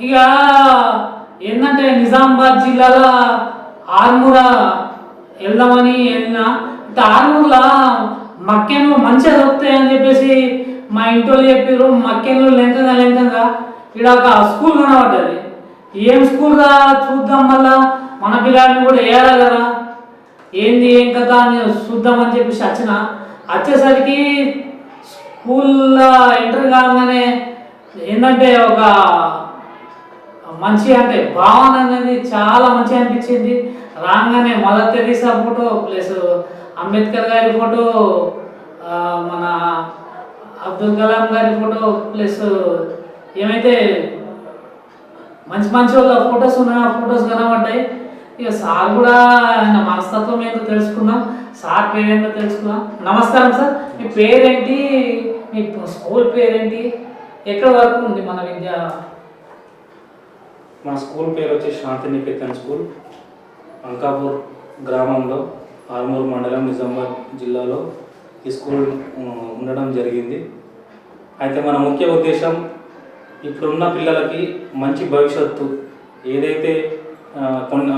ఇక ఏంటంటే నిజామాబాద్ జిల్లాలో ఆర్మూర వెళ్దామని వెళ్ళినా. ఇంత ఆర్మూర్లో మక్కెన్లు మంచిగా దొరుకుతాయి అని చెప్పేసి మా ఇంట్లో చెప్పారు మక్కెన్లు లెంకంగా లెంకంగా ఇక్కడ ఒక స్కూల్ కనబడ్డది. ఏం స్కూల్ రా? చూద్దాం మళ్ళా. మన పిల్లాడిని కూడా వేయాలి కదా. ఏంది ఏం కదా అని చూద్దామని చెప్పేసి వచ్చిన. వచ్చేసరికి స్కూల్లో ఎంటర్ కాగానే ఏంటంటే ఒక మంచి అంటే భావన అనేది చాలా మంచిగా అనిపించింది. రాగానే mother Teresa photo plus Ambedkar గారి ఫోటో మన అబ్దుల్ కలాం గారి ఫోటో ప్లస్ ఏమైతే మంచి మంచి వాళ్ళ ఫొటోస్ ఉన్నాయి ఆ ఫొటోస్ కనబడ్డాయి. ఇక సార్ కూడా ఆయన మనస్తత్వం ఏంటో తెలుసుకున్నాం సార్ పేరేంటో తెలుసుకున్నాం నమస్కారం సార్. మీ పేరేంటి? మీ స్కూల్ పేరేంటి? ఎక్కడ వరకు ఉంది మన విద్య? మా స్కూల్ పేరు వచ్చి శాంతినికేతన్ స్కూల్. అంకాపూర్ గ్రామంలో ఆర్మూర్ మండలం నిజామాబాద్ జిల్లాలో ఈ స్కూల్ ఉండడం జరిగింది. అయితే మన ముఖ్య ఉద్దేశం ఇప్పుడున్న పిల్లలకి మంచి భవిష్యత్తు. ఏదైతే కొన్ని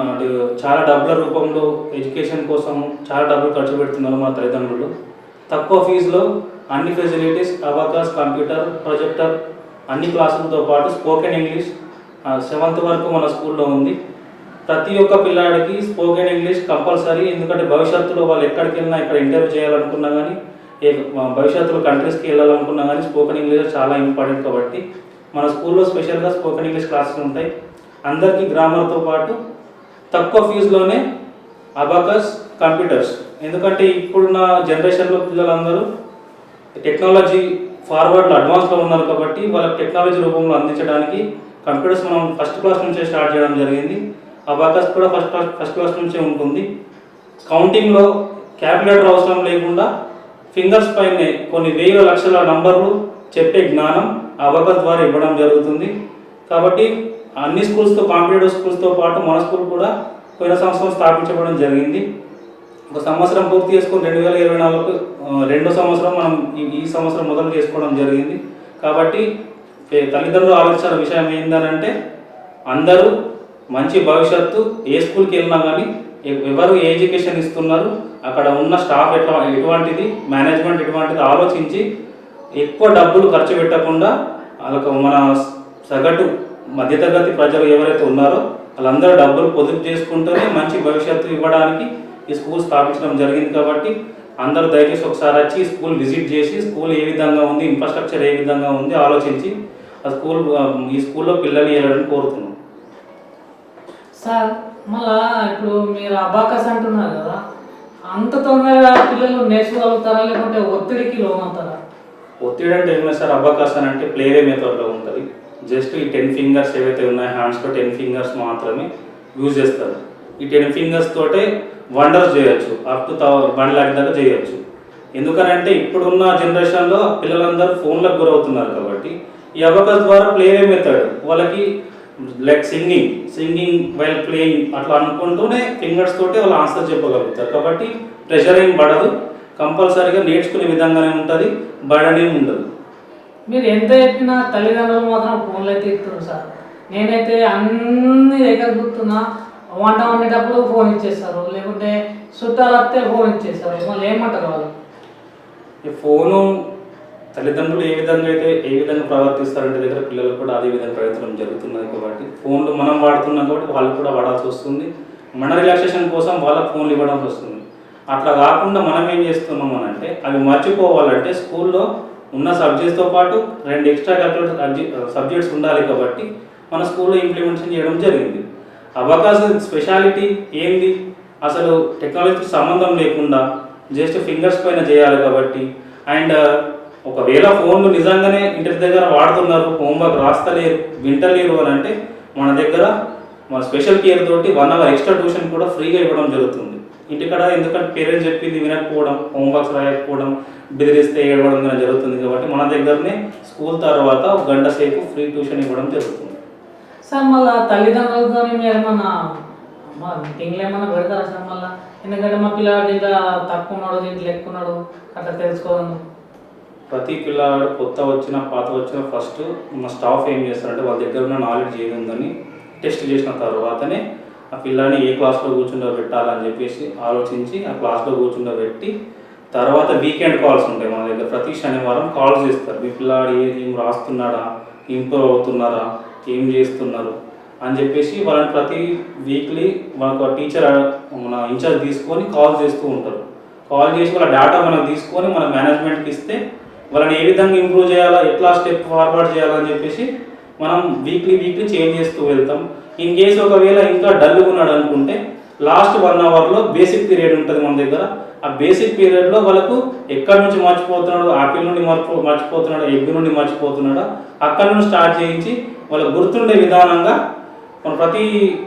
చాలా డబ్బుల రూపంలో ఎడ్యుకేషన్ కోసం చాలా డబ్బులు ఖర్చు పెడుతున్నారు మా తల్లిదండ్రులు. తక్కువ ఫీజులో అన్ని ఫెసిలిటీస్ అబాకాస్ కంప్యూటర్ ప్రొజెక్టర్ అన్ని క్లాసులతో పాటు స్పోకెన్ ఇంగ్లీష్ సెవెంత్ వరకు మన స్కూల్లో ఉంది. ప్రతి ఒక్క పిల్లాడికి స్పోకెన్ ఇంగ్లీష్ కంపల్సరీ ఎందుకంటే భవిష్యత్తులో వాళ్ళు ఎక్కడికి వెళ్ళినా ఇక్కడ ఇంటర్వ్యూ చేయాలనుకున్నా కానీ ఏ భవిష్యత్తులో కంట్రీస్కి వెళ్ళాలనుకున్నా కానీ స్పోకెన్ ఇంగ్లీష్ చాలా ఇంపార్టెంట్ కాబట్టి మన స్కూల్లో స్పెషల్గా స్పోకెన్ ఇంగ్లీష్ క్లాసెస్ ఉంటాయి. అందరికీ గ్రామర్తో పాటు తక్కువ ఫీజులోనే అబాకస్ కంప్యూటర్స్ ఎందుకంటే ఇప్పుడున్న జనరేషన్లో పిల్లలందరూ టెక్నాలజీ ఫార్వర్డ్లో అడ్వాన్స్లో ఉన్నారు కాబట్టి వాళ్ళకి టెక్నాలజీ రూపంలో అందించడానికి కంప్యూటర్స్ మనం ఫస్ట్ క్లాస్ నుంచే స్టార్ట్ చేయడం జరిగింది. అబాకస్ కూడా ఫస్ట్ క్లాస్ ఫస్ట్ క్లాస్ నుంచే ఉంటుంది. కౌంటింగ్లో క్యాల్కులేటర్ అవసరం లేకుండా ఫింగర్స్ పైనే కొన్ని వేల లక్షల నంబర్లు చెప్పే జ్ఞానం అబాకస్ ద్వారా ఇవ్వడం జరుగుతుంది. కాబట్టి అన్ని స్కూల్స్తో కాంపిటేటివ్ స్కూల్స్తో పాటు మన స్కూల్ కూడా పోయిన సంవత్సరం స్థాపించబడడం జరిగింది. ఒక సంవత్సరం పూర్తి చేసుకుని రెండు వేల ఇరవై నాలుగు రెండో సంవత్సరం మనం ఈ- ఈ సంవత్సరం మొదలు చేసుకోవడం జరిగింది. కాబట్టి తల్లిదండ్రులు ఆలోచించిన విషయం ఏంటంటే అందరూ మంచి భవిష్యత్తు ఏ స్కూల్కి వెళ్ళినా కానీ ఎవరు ఎడ్యుకేషన్ ఇస్తున్నారు అక్కడ ఉన్న స్టాఫ్ ఎట్లా ఎటువంటిది మేనేజ్మెంట్ ఎటువంటిది ఆలోచించి ఎక్కువ డబ్బులు ఖర్చు పెట్టకుండా వాళ్ళకు మన సగటు మధ్యతరగతి ప్రజలు ఎవరైతే ఉన్నారో వాళ్ళందరూ డబ్బులు పొదుపు చేసుకుంటూనే మంచి భవిష్యత్తు ఇవ్వడానికి ఈ స్కూల్ స్థాపించడం జరిగింది కాబట్టి అందరూ దయచేసి ఒకసారి వచ్చి స్కూల్ విజిట్ చేసి స్కూల్ ఏ విధంగా ఉంది ఇన్ఫ్రాస్ట్రక్చర్ ఏ విధంగా ఉంది ఆలోచించి ఆ స్కూల్ ఈ స్కూల్లో పిల్లల్ని వెళ్ళాలని కోరుతున్నాం. సార్ మళ్ళా ఇప్పుడు మీరు అబాకస్ అంటున్నారు కదా అంత తొందరగా పిల్లలు నేర్చుకోగలుగుతారా లేకుంటే ఒత్తిడికి లోనవుతారా? ఒత్తిడి అంటే ఏమైనా సార్? అబాకాస్ అని అంటే ప్లేవే మెథడ్లో ఉంటుంది. జస్ట్ ఈ టెన్ ఫింగర్స్ ఏవైతే ఉన్నాయో హ్యాండ్స్లో టెన్ ఫింగర్స్ మాత్రమే యూజ్ చేస్తారు. ఈ టెన్ ఫింగర్స్ తోటే వండర్స్ చేయొచ్చు. అప్ టు వన్ ల్యాక్ దాకా చేయొచ్చు. ఎందుకనంటే ఇప్పుడున్న జనరేషన్లో పిల్లలందరూ ఫోన్లకు గురవుతున్నారు కాబట్టి ఈ అబకస్ ద్వారా ప్లేవే మెథడ్ వాళ్ళకి like singing singing while playing అట్లా అనుకుంటూనే ఫింగర్స్ తోటి వాళ్ళు ఆన్సర్ చెప్పగలుగుతారు. కాబట్టి ప్రెషర్ ఏం పడదు. కంపల్సరీగా నేర్చుకునే విధంగానే ఉంటుంది. బర్డన్ ఉండదు. మీరు ఎంత చెప్పినా తల్లిదండ్రులు మాత్రం ఫోన్లు అయితే ఎక్కుతున్నారు సార్. నేనైతే అన్ని దగ్గర వంట వండేటప్పుడు ఫోన్ ఇచ్చేస్తారు లేకుంటే చుట్టాలు వస్తే ఫోన్ ఇచ్చేస్తారు మళ్ళీ ఏమంటారు వాళ్ళు. ఈ ఫోను తల్లిదండ్రులు ఏ విధంగా అయితే ఏ విధంగా ప్రవర్తిస్తారంటే దగ్గర పిల్లలు కూడా అదే విధంగా ప్రయత్నం జరుగుతున్నది కాబట్టి ఫోన్లు మనం వాడుతున్నాం కాబట్టి వాళ్ళు కూడా వాడాల్సి వస్తుంది. మన రిలాక్సేషన్ కోసం వాళ్ళకి ఫోన్లు ఇవ్వడానికి వస్తుంది. అట్లా కాకుండా మనం ఏం చేస్తున్నాం అని అంటే అవి మర్చిపోవాలంటే స్కూల్లో ఉన్న సబ్జెక్ట్స్తో పాటు రెండు ఎక్స్ట్రా కరిక్యులర్ సబ్జెక్ట్స్ ఉండాలి కాబట్టి మన స్కూల్లో ఇంప్లిమెంటేషన్ చేయడం జరిగింది. అవకాశం స్పెషాలిటీ ఏంది? అసలు టెక్నాలజీకి సంబంధం లేకుండా జస్ట్ ఫింగర్స్ పైన చేయాలి కాబట్టి. అండ్ ఒకవేళ ఫోన్లు నిజంగానే ఇంటి దగ్గర వాడుతున్నారు హోంవర్క్ రాస్తలేరు వింటలేరు అని అంటే మన దగ్గర మన స్పెషల్ కేర్ తోటి వన్ అవర్ ఎక్స్ట్రా ట్యూషన్ కూడా ఫ్రీగా ఇవ్వడం జరుగుతుంది. ఇంటికాడ ఎందుకంటే పేరెంట్స్ చెప్పింది వినకపోవడం హోంవర్క్స్ రాయకపోవడం బెదిరిస్తే ఏడవడం జరుగుతుంది కాబట్టి మన దగ్గరనే స్కూల్ తర్వాత ఒక గంట సేపు ఫ్రీ ట్యూషన్ ఇవ్వడం జరుగుతుంది. సార్ మళ్ళా తల్లిదండ్రులతో మీరు ఏమన్నా మా మీటింగ్లు ఏమన్నా పెడతారా సార్ మళ్ళా ఎందుకంటే మా పిల్లాడు ఇట్లా తక్కువ ఉన్నాడు దీంట్లో ఎక్కువ ఉన్నాడు అట్లా తెలుసుకోవాలి ప్రతి పిల్లవాడు కొత్త వచ్చిన పాత వచ్చిన ఫస్ట్ మా స్టాఫ్ ఏం చేస్తారంటే వాళ్ళ దగ్గర ఉన్న నాలెడ్జ్ ఏది ఉందని టెస్ట్ చేసిన తర్వాతనే ఆ పిల్లాన్ని ఏ క్లాస్లో కూర్చుండబెట్టాలని చెప్పేసి ఆలోచించి ఆ క్లాస్లో కూర్చుండబెట్టి తర్వాత వీకెండ్ కాల్స్ ఉంటాయి మన దగ్గర. ప్రతి శనివారం కాల్స్ చేస్తారు. మీ పిల్లాడు ఏది ఏం రాస్తున్నాడా ఇంప్రూవ్ అవుతున్నారా ఏం చేస్తున్నారు అని చెప్పేసి వాళ్ళని ప్రతి వీక్లీ మనకు టీచర్ మన ఇన్ఛార్జ్ తీసుకొని కాల్ చేస్తూ ఉంటారు. కాల్ చేసి వాళ్ళ డేటా మనం తీసుకొని మన మేనేజ్మెంట్కి ఇస్తే వాళ్ళని ఏ విధంగా ఇంప్రూవ్ చేయాలా ఎట్లా స్టెప్ ఫార్వర్డ్ చేయాలని చెప్పేసి మనం వీక్లీ వీక్లీ చేంజ్ చేస్తూ వెళ్తాం. ఇన్ కేసు ఒకవేళ ఇంకా డల్గా ఉన్నాడు అనుకుంటే లాస్ట్ వన్ అవర్లో బేసిక్ పీరియడ్ ఉంటుంది మన దగ్గర. ఆ బేసిక్ పీరియడ్లో వాళ్ళకు ఎక్కడి నుంచి మర్చిపోతున్నాడు ఆపిల్ నుండి మర్చిపో మర్చిపోతున్నాడు ఎగ్ నుండి మర్చిపోతున్నాడా అక్కడి నుండి స్టార్ట్ చేయించి వాళ్ళకు గుర్తుండే విధానంగా మనం ప్రతి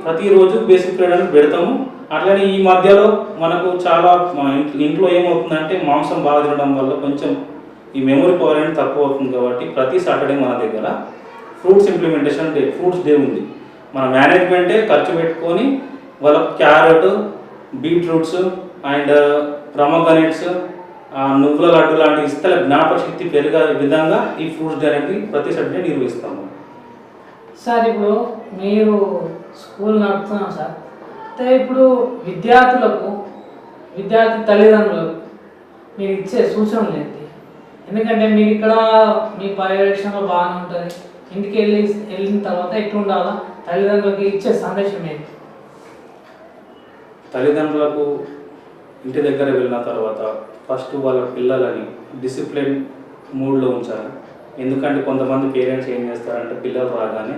ప్రతిరోజు బేసిక్ పీరియడ్ అనేది పెడతాము. అట్లనే ఈ మధ్యలో మనకు చాలా ఇంట్లో- ఇంట్లో ఏమవుతుందంటే మాంసం బాగా తినడం వల్ల కొంచెం ఈ మెమరీ పవర్ అనేది తక్కువ అవుతుంది కాబట్టి ప్రతి సాటర్డే మన దగ్గర fruits implementation day fruits day ఉంది. మన మేనేజ్మెంటే ఖర్చు పెట్టుకొని వాళ్ళకు క్యారెట్ బీట్రూట్స్ అండ్ ప్రమోగనెట్స్ నువ్వుల లడ్డు లాంటి ఇస్తే జ్ఞాపకశక్తి పెరిగే విధంగా ఈ ఫ్రూట్స్ డే అనేది ప్రతి సాటర్డే నిర్వహిస్తాము. సార్ ఇప్పుడు మీరు స్కూల్ నడుపుతున్నాం సార్. అయితే ఇప్పుడు విద్యార్థులకు విద్యార్థి తల్లిదండ్రులకు మీరు ఇచ్చే సూచనలు ఏంటి? ఎందుకంటే మీరు ఇక్కడ మీ పర్యవేక్షణలో బాగానే ఉంటుంది. ఇంటికి వెళ్ళి వెళ్ళిన తర్వాత ఎట్లుండాలా తల్లిదండ్రులకు ఇచ్చే సందేశం ఏంటి? తల్లిదండ్రులకు ఇంటి దగ్గర వెళ్ళిన తర్వాత ఫస్ట్ వాళ్ళ పిల్లలని డిసిప్లిన్ మూడ్లో ఉంచాలి. ఎందుకంటే కొంతమంది పేరెంట్స్ ఏం చేస్తారంటే పిల్లలు రాగానే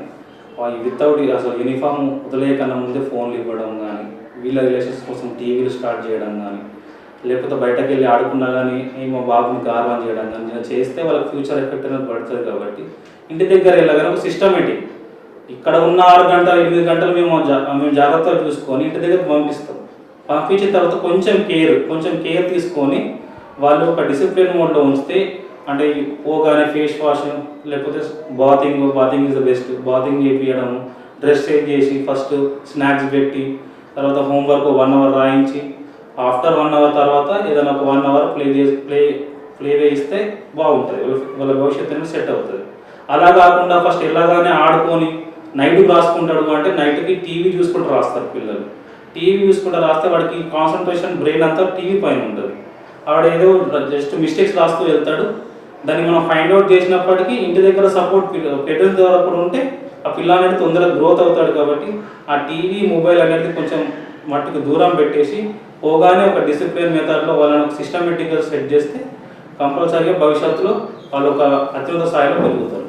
వితౌట్ అసలు యూనిఫామ్ వదిలేయకన్నా ముందే ఫోన్లు ఇవ్వడం కానీ వీళ్ళ రిలేషన్స్ కోసం టీవీలు స్టార్ట్ చేయడం కానీ లేకపోతే బయటకు వెళ్ళి ఆడుకున్నా కానీ మా బాబుని గార్వం చేయడం కానీ ఇలా చేస్తే వాళ్ళకి ఫ్యూచర్ ఎఫెక్ట్ అనేది పడుతుంది కాబట్టి ఇంటి దగ్గర వెళ్ళగానే ఒక సిస్టమేటిక్ ఇక్కడ ఉన్న ఆరు గంటలు ఎనిమిది గంటలు మేము మేము జాగ్రత్తగా చూసుకొని ఇంటి దగ్గర పంపిస్తాం. పంపించిన తర్వాత కొంచెం కేర్ కొంచెం కేర్ తీసుకొని వాళ్ళు ఒక డిసిప్లిన్ మోడ్లో ఉంచితే అంటే ఓ పోగానే ఫేస్ వాష్ లేకపోతే bathing bathing is the best bathing చేపించడము dress change చేసి ఫస్ట్ స్నాక్స్ పెట్టి తర్వాత హోంవర్క్ వన్ అవర్ రాయించి ఆఫ్టర్ వన్ అవర్ తర్వాత ఏదైనా ఒక వన్ అవర్ ప్లే చేసి ప్లే ప్లే వేయిస్తే బాగుంటుంది. వాళ్ళ భవిష్యత్తు అనేది సెట్ అవుతుంది. అలా కాకుండా ఫస్ట్ ఎలాగానే ఆడుకొని నైట్ రాసుకుంటాడు అంటే నైట్కి టీవీ చూసుకుంటూ రాస్తారు పిల్లలు. టీవీ చూసుకుంటూ రాస్తే వాడికి కాన్సన్ట్రేషన్ బ్రెయిన్ అంతా టీవీ పైన ఉంటుంది. ఆవిడ ఏదో జస్ట్ మిస్టేక్స్ రాస్తూ వెళ్తాడు దాన్ని మనం ఫైండ్ అవుట్ చేసినప్పటికీ ఇంటి దగ్గర సపోర్ట్ పెట్రోల్ ద్వారా కూడా ఉంటే ఆ పిల్ల అనేది తొందరగా గ్రోత్ అవుతాడు కాబట్టి ఆ టీవీ మొబైల్ అనేది కొంచెం మట్టుకు దూరం పెట్టేసి పోగానే ఒక డిసిప్లిన్ మెథడ్లో వాళ్ళని ఒక సిస్టమేటిక్గా సెట్ చేస్తే కంపల్సరీగా భవిష్యత్తులో వాళ్ళు ఒక అత్యున్నత స్థాయిలో పెరుగుతారు.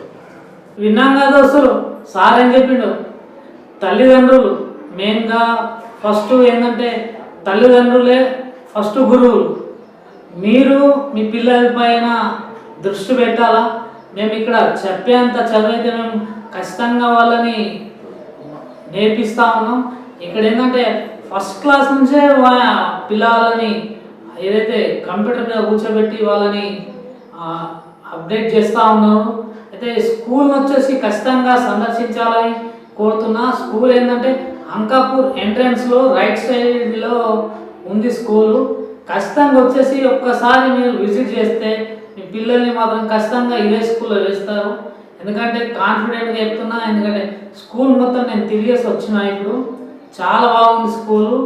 విన్నాం కదా అసలు సార్ ఏం చెప్పిండు? తల్లిదండ్రులు మెయిన్గా ఫస్ట్ ఏంటంటే తల్లిదండ్రులే ఫస్ట్ గురువులు. మీరు మీ పిల్లల పైన దృష్టి పెట్టాలా? మేము ఇక్కడ చెప్పేంత చదివితే మేము ఖచ్చితంగా వాళ్ళని నేర్పిస్తా ఉన్నాం. ఇక్కడ ఏంటంటే ఫస్ట్ క్లాస్ నుంచే పిల్లలని ఏదైతే కంప్యూటర్ మీద కూర్చోబెట్టి వాళ్ళని అప్డేట్ చేస్తూ ఉన్నాము అయితే స్కూల్ వచ్చేసి ఖచ్చితంగా సందర్శించాలని కోరుతున్నా. స్కూల్ ఏంటంటే అంకాపూర్ ఎంట్రన్స్లో రైట్ సైడ్లో ఉంది స్కూలు ఖచ్చితంగా వచ్చేసి ఒక్కసారి మీరు విజిట్ చేస్తే మీ పిల్లల్ని మాత్రం ఖచ్చితంగా ఇదే స్కూల్లో వేస్తారు ఎందుకంటే కాన్ఫిడెంట్గా చెప్తున్నా ఎందుకంటే స్కూల్ మొత్తం నేను తిరిగేసి వచ్చిన ఇప్పుడు. చాలా బాగుంది స్కూలు.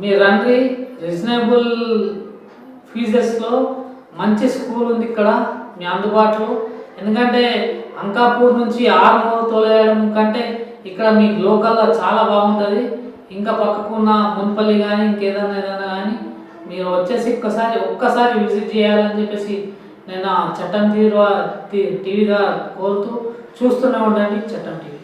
మీ రండి రీజనబుల్ ఫీజెస్లో మంచి స్కూల్ ఉంది ఇక్కడ మీ అందుబాటులో. ఎందుకంటే అంకాపూర్ నుంచి ఆరుమూరు తోలేయడం కంటే ఇక్కడ మీకు లోకల్లో చాలా బాగుంటుంది. ఇంకా పక్కకున్న మున్పల్లి కానీ ఇంకేదైనా ఏదైనా కానీ మీరు వచ్చేసి ఒక్కసారి ఒక్కసారి విజిట్ చేయాలని చెప్పేసి నేను ఆ చట్టం తీరు టీవీగా కోరుతూ చూస్తూనే ఉండండి చట్టం టీవీ.